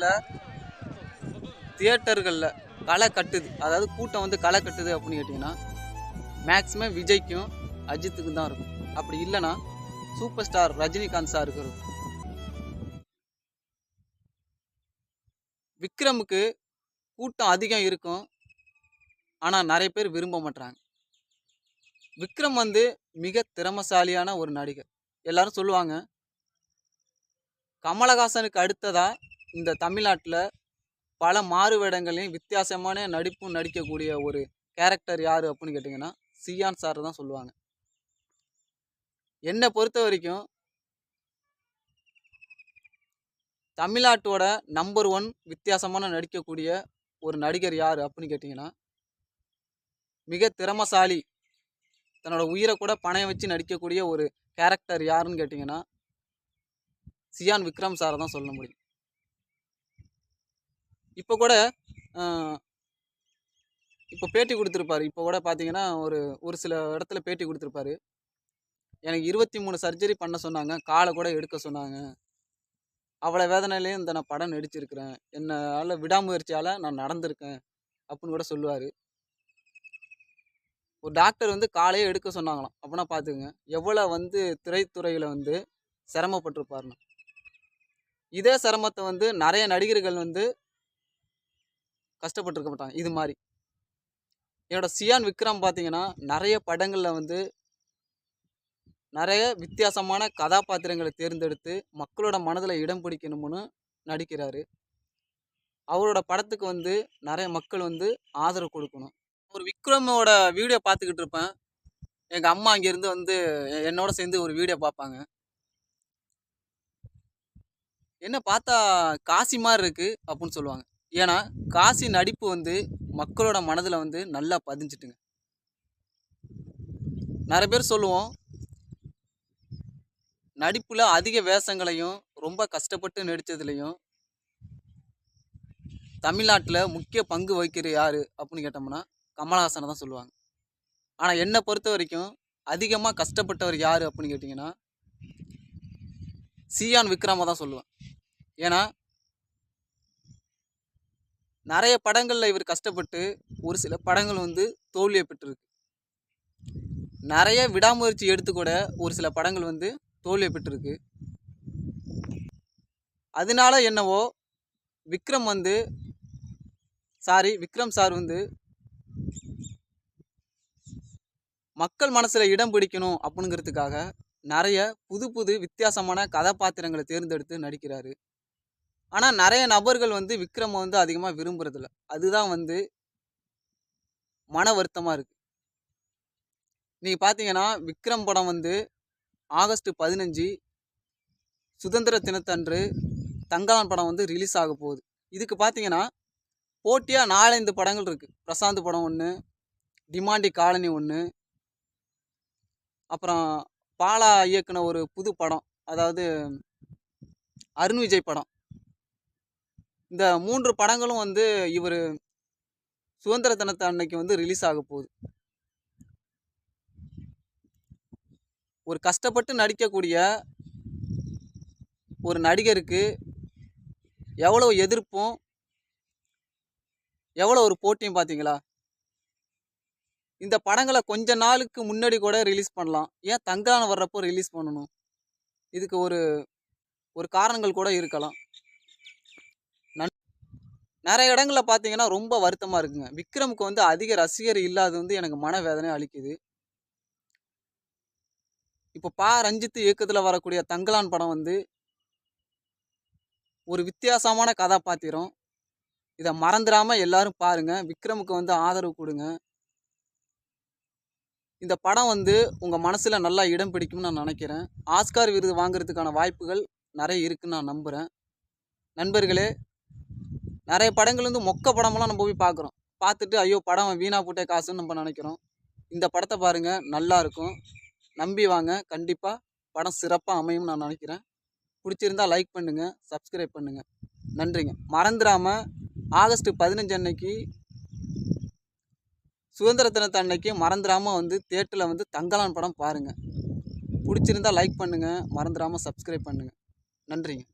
தமிழ்நாட்டில் தியேட்டர்களில் களை கட்டுது. அதாவது கூட்டம் வந்து களை கட்டுது அப்படின்னு கேட்டிங்கன்னா மேக்ஸிமம் விஜய்க்கும் அஜித்துக்கும் தான் இருக்கும். அப்படி இல்லைன்னா சூப்பர் ஸ்டார் ரஜினிகாந்த் சார் இருக்கும். விக்ரமுக்கு கூட்டம் அதிகம் இருக்கும். ஆனால் நிறைய பேர் விரும்ப மாட்டுறாங்க விக்ரம் வந்து மிக திறமசாலியான ஒரு நடிகர். எல்லாரும் சொல்லுவாங்க கமலஹாசனுக்கு அடுத்ததாக இந்த தமிழ்நாட்டில் பல மாறுவேடங்களையும் வித்தியாசமான நடிப்பும் நடிக்கக்கூடிய ஒரு கேரக்டர் யார் அப்படின்னு கேட்டிங்கன்னா சியான் சார் தான் சொல்லுவாங்க. என்னை பொறுத்த வரைக்கும் தமிழ்நாட்டோட நம்பர் ஒன் வித்தியாசமான நடிக்கக்கூடிய ஒரு நடிகர் யார் அப்படின்னு கேட்டிங்கன்னா மிக திறமசாலி தன்னோட உயிரை கூட பணையம் வச்சு நடிக்கக்கூடிய ஒரு கேரக்டர் யாருன்னு கேட்டிங்கன்னா சியான் விக்ரம் சாரை தான் சொல்ல முடியும். இப்போ கூட இப்போ பேட்டி கொடுத்துருப்பாரு. இப்போ கூட பார்த்தீங்கன்னா ஒரு ஒரு சில இடத்துல பேட்டி கொடுத்துருப்பாரு. எனக்கு இருபத்தி மூணு சர்ஜரி பண்ண சொன்னாங்க. காலை கூட எடுக்க சொன்னாங்க. அவ்வளோ வேதனையிலையும் இந்த நான் படம் நடிச்சிருக்கிறேன். என்னால் விடாமுயற்சியால் நான் நடந்திருக்கேன் அப்படின்னு கூட சொல்லுவார். ஒரு டாக்டர் வந்து காலையே எடுக்க சொன்னாங்களாம். அப்படின்னா பார்த்துக்குங்க எவ்வளோ வந்து திரைத்துறையில் வந்து சிரமப்பட்டிருப்பாருன்னு. இதே சிரமத்தை வந்து நிறைய நடிகர்கள் வந்து கஷ்டப்பட்டுருக்க மாட்டாங்க. இது மாதிரி. என்னோட சியான் விக்ரம் பார்த்தீங்கன்னா நிறைய படங்களில் வந்து நிறைய வித்தியாசமான கதாபாத்திரங்களை தேர்ந்தெடுத்து மக்களோட மனதில் இடம் பிடிக்கணும்னு நடிக்கிறாரு. அவரோட படத்துக்கு வந்து நிறைய மக்கள் வந்து ஆதரவு கொடுக்கணும். ஒரு விக்ரமோட வீடியோ பார்த்துக்கிட்டு இருப்பேன். எங்கள் அம்மா அங்கேருந்து வந்து என்னோட சேர்ந்து ஒரு வீடியோ பார்ப்பாங்க என்ன பார்த்தா காசி மாதிரி இருக்குது அப்படின்னு சொல்லுவாங்க. ஏன்னா காசி நடிப்பு வந்து மக்களோட மனதில் வந்து நல்லா பதிஞ்சிட்டுங்க. நிறைய பேர் சொல்லுவோம் நடிப்பில் அதிக வேஷங்களையும் ரொம்ப கஷ்டப்பட்டு நடித்ததுலையும் தமிழ்நாட்டில் முக்கிய பங்கு வகிக்கிற யார் அப்படின்னு கேட்டோம்னா கமலஹாசனை தான் சொல்லுவாங்க. ஆனால் என்னை பொறுத்த வரைக்கும் அதிகமாக கஷ்டப்பட்டவர் யார் அப்படின்னு கேட்டிங்கன்னா சியான் விக்ரமாக தான் சொல்லுவேன். ஏன்னா நிறைய படங்களில் இவர் கஷ்டப்பட்டு ஒரு சில படங்கள் வந்து தோல்வியை பெற்றிருக்கு. நிறைய விடாமுயற்சி எடுத்து கூட ஒரு சில படங்கள் வந்து தோல்வியை பெற்றிருக்கு. அதனால என்னவோ விக்ரம் வந்து சாரி விக்ரம் சார் வந்து மக்கள் மனசில் இடம் பிடிக்கணும் அப்படிங்கிறதுக்காக நிறைய புது புது வித்தியாசமான கதாபாத்திரங்களை தேர்ந்தெடுத்து நடிக்கிறாரு. ஆனால் நிறைய நபர்கள் வந்து விக்ரமை வந்து அதிகமாக விரும்புறதில்ல. அதுதான் வந்து மன வருத்தமாக இருக்குது நீங்கள் பார்த்தீங்கன்னா விக்ரம் படம் வந்து ஆகஸ்ட் பதினஞ்சு சுதந்திர தினத்தன்று தங்கலான் படம் வந்து ரிலீஸ் ஆக போகுது. இதுக்கு பார்த்தீங்கன்னா போட்டியாக நாலஞ்சு படங்கள் இருக்குது பிரசாந்த் படம் ஒன்று டிமாண்டி காலனி ஒன்று அப்புறம் பாலா இயக்குன ஒரு புது படம் அதாவது அருண் விஜய் படம். இந்த மூன்று படங்களும் வந்து இவர் சுதந்திர தினத்தை அன்னைக்கு வந்து ரிலீஸ் ஆக போகுது. ஒரு கஷ்டப்பட்டு நடிக்கக்கூடிய ஒரு நடிகருக்கு எவ்வளோ எதிர்ப்பும் எவ்வளோ ஒரு போட்டியும் பார்த்தீங்களா இந்த படங்களை கொஞ்ச நாளுக்கு முன்னாடி கூட ரிலீஸ் பண்ணலாம். ஏன் தங்கான வர்றப்போ ரிலீஸ் பண்ணணும்? இதுக்கு ஒரு ஒரு காரணங்கள் கூட இருக்கலாம். நிறைய இடங்களில் பார்த்தீங்கன்னா ரொம்ப வருத்தமாக இருக்குங்க. விக்ரமுக்கு வந்து அதிக ரசிகர் இல்லாதது வந்து எனக்கு மனவேதனை அளிக்குது. இப்போ பா. ரஞ்சித் இயக்கத்தில் வரக்கூடிய தங்கலான் படம் வந்து ஒரு வித்தியாசமான கதாபாத்திரம். இதை மறந்துடாமல் எல்லாரும் பாருங்கள் விக்ரமுக்கு வந்து ஆதரவு கொடுங்க. இந்த படம் வந்து உங்கள் மனசில் நல்லா இடம் பிடிக்கும்னு நான் நினைக்கிறேன். ஆஸ்கார் விருது வாங்குறதுக்கான வாய்ப்புகள் நிறைய இருக்குன்னு நான் நம்புகிறேன் நண்பர்களே நிறைய படங்கள் வந்து மொக்க படமெல்லாம் நம்ம போய் பார்க்குறோம். பார்த்துட்டு ஐயோ படம் வீணாக போட்டே காசுன்னு நம்ம நினைக்கிறோம். இந்த படத்தை பாருங்கள் நல்லாயிருக்கும் நம்பி வாங்க. கண்டிப்பாக படம் சிறப்பாக அமையும்னு நான் நினைக்கிறேன். பிடிச்சிருந்தா லைக் பண்ணுங்கள் சப்ஸ்கிரைப் பண்ணுங்கள் நன்றிங்க. மறந்துடாமல் ஆகஸ்ட் பதினஞ்சு அன்னைக்கு சுதந்திர தினத்து அன்னைக்கு மறந்துடாமல் வந்து தேட்டரில் வந்து தங்கலான் படம் பாருங்கள் பிடிச்சிருந்தா லைக் பண்ணுங்கள் மறந்துடாமல் சப்ஸ்கிரைப் பண்ணுங்கள் நன்றிங்க.